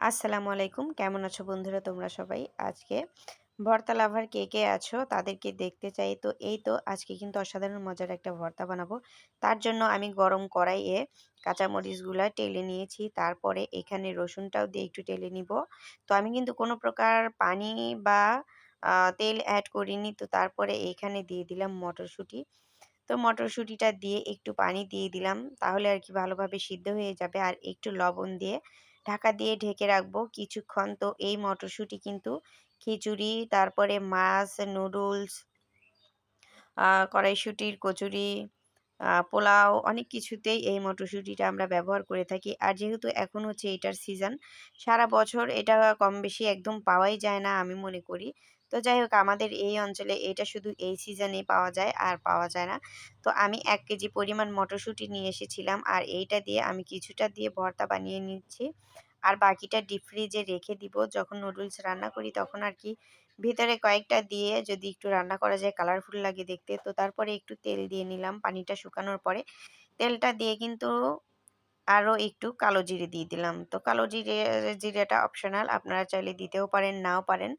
আসসালামু আলাইকুম। কেমন আছো বন্ধুরা? তোমরা সবাই? আজকে ভর্তা লাভার কে কে আছো তাদেরকে দেখতে চাই। তো এই তো আজকে কিন্তু অসাধারণ মজার একটা ভর্তা বানাবো। তার জন্য আমি গরম কড়াইয়ে কাঁচামরিচগুলো টেলে নিয়েছি। তারপরে এখানে রসুনটাও দিয়ে একটু টেলে নিব। তো আমি কিন্তু কোনো প্রকার পানি বা তেল অ্যাড করিনি। তো তারপরে এইখানে দিয়ে দিলাম মটরশুঁটি। তো মটরশুঁটিটা দিয়ে একটু পানি দিয়ে দিলাম। তাহলে আর কি ভালোভাবে সিদ্ধ হয়ে যাবে। আর একটু লবণ দিয়ে ঢাকা দিয়ে ঢেকে রাখব কিছুক্ষণ। তো এই মটরশুঁটি কিন্তু খিচুড়ি, তারপরে মাছ, নুডলস কড়াইশুঁটির কচুরি পোলাও, অনেক কিছুতেই এই মটরশুঁটিটা আমরা ব্যবহার করে থাকি। আর যেহেতু এখন হচ্ছে এটার সিজন সারা বছর এটা কম বেশি একদম পাওয়াই যায় না আমি মনে করি। তো যাই হোক, আমাদের এই অঞ্চলে এটা শুধু এই সিজনেই পাওয়া যায়, আর পাওয়া যায় না। তো আমি এক কেজি পরিমাণ মটরশুঁটি নিয়ে এসেছিলাম, আর এইটা দিয়ে আমি কিছুটা দিয়ে ভর্তা বানিয়ে নিচ্ছি। আর বাকিটা ডিপ ফ্রিজে রেখে দিব। যখন নুডলস রান্না করি তখন আর কি ভিতরে কয়েকটা দিয়ে যদি একটু রান্না করা যায় কালারফুল লাগে দেখতে, তো তারপরে একটু তেল দিয়ে নিলাম। পানিটা শুকানোর পরে তেলটা দিয়ে কিন্তু আরও একটু কালো জিরে দিয়ে দিলাম। তো কালো জিরে, জিরেটা অপশনাল আপনারা চাইলে দিতেও পারেন, নাও পারেন।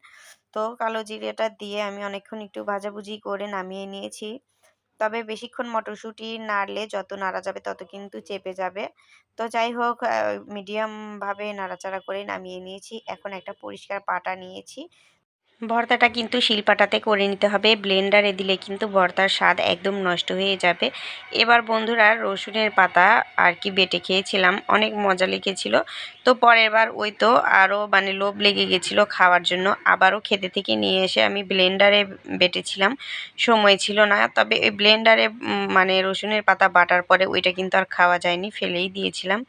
তো কালো জিরেটা দিয়ে আমি অনেকক্ষণ একটু ভাজাভুজি করে নামিয়ে নিয়েছি। তবে বেশিক্ষণ মটরশুঁটি নাড়লে যত নাড়া যাবে তত কিন্তু চেপে যাবে। তো যাই হোক মিডিয়ামভাবে নাড়াচাড়া করে নামিয়ে নিয়েছি। এখন একটা পরিষ্কার পাটা নিয়েছি। ভর্তাটা কিন্তু শিলপাটাতে করে নিতে হবে। ব্লেন্ডারে দিলে কিন্তু ভর্তার স্বাদ একদম নষ্ট হয়ে যাবে। এবার বন্ধুরা রসুনের পাতা আর কি বেটে খেয়েছিলাম, অনেক মজা লেগেছিল। তো পরের বার ওই তো আরও মানে লোভ লেগে গেছিল খাওয়ার জন্য। আবারও খেতে থেকে নিয়ে এসে আমি ব্লেন্ডারে বেটেছিলাম। সময় ছিল না, তবে ওই ব্লেন্ডারে মানে রসুনের পাতা বাটার পরে ওইটা কিন্তু আর খাওয়া যায়নি, ফেলেই দিয়েছিলাম।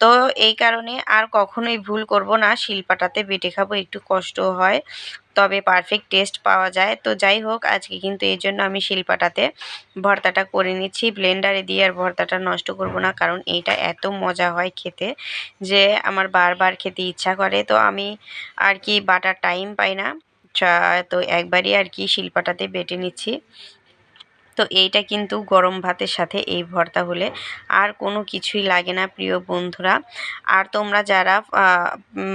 তো এই কারণে আর কখনোই ভুল করব না, শিলপাটাতে বেটে খাব, একটু কষ্ট হয়। তবে পারফেক্ট টেস্ট পাওয়া যায়। তো যাই হোক আজকে কিন্তু এই জন্য আমি শিলপাটাতে ভর্তাটা করে নিচ্ছি। ব্লেন্ডারে দিয়ে আর ভর্তাটা নষ্ট করব না, কারণ এইটা এত মজা হয় খেতে যে আমার বারবার খেতে ইচ্ছা করে। তো আমি আর কি বাটার টাইম পাই না। তো একবারই আর কি শিলপাটাতে বেটে নিচ্ছি। তো এইটা কিন্তু গরম ভাতের সাথে এই ভর্তা হলে আর কোনো কিছুই লাগে না, প্রিয় বন্ধুরা। আর তোমরা যারা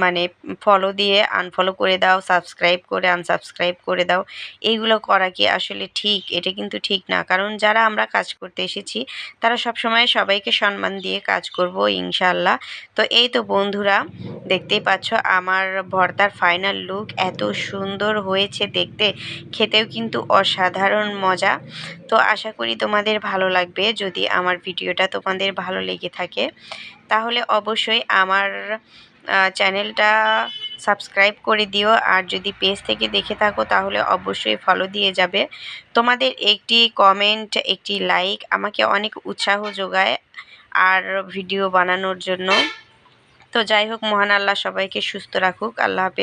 মানে ফলো দিয়ে আনফলো করে দাও সাবস্ক্রাইব করে আনসাবস্ক্রাইব করে দাও, এইগুলো করা কি আসলে ঠিক? এটা কিন্তু ঠিক না। কারণ যারা আমরা কাজ করতে এসেছি, তারা সব সময় সবাইকে সম্মান দিয়ে কাজ করব ইনশাল্লাহ তো এই তো বন্ধুরা, দেখতেই পাচ্ছ আমার ভর্তার ফাইনাল লুক এত সুন্দর হয়েছে দেখতে। খেতেও কিন্তু অসাধারণ মজা। তো আশা করি তোমাদের ভালো লাগবে। যদি আমার ভিডিওটা তোমাদের ভালো লেগে থাকে, তাহলে অবশ্যই আমার চ্যানেলটা সাবস্ক্রাইব করে দিও। আর যদি পেজ থেকে দেখে থাকো, তাহলে অবশ্যই ফলো দিয়ে যাবে। তোমাদের একটি কমেন্ট একটি লাইক আমাকে অনেক উৎসাহ যোগায় আর ভিডিও বানানোর জন্য। তো যাই হোক, মহান আল্লাহ সবাইকে সুস্থ রাখুক। আল্লাহ হাফেজ।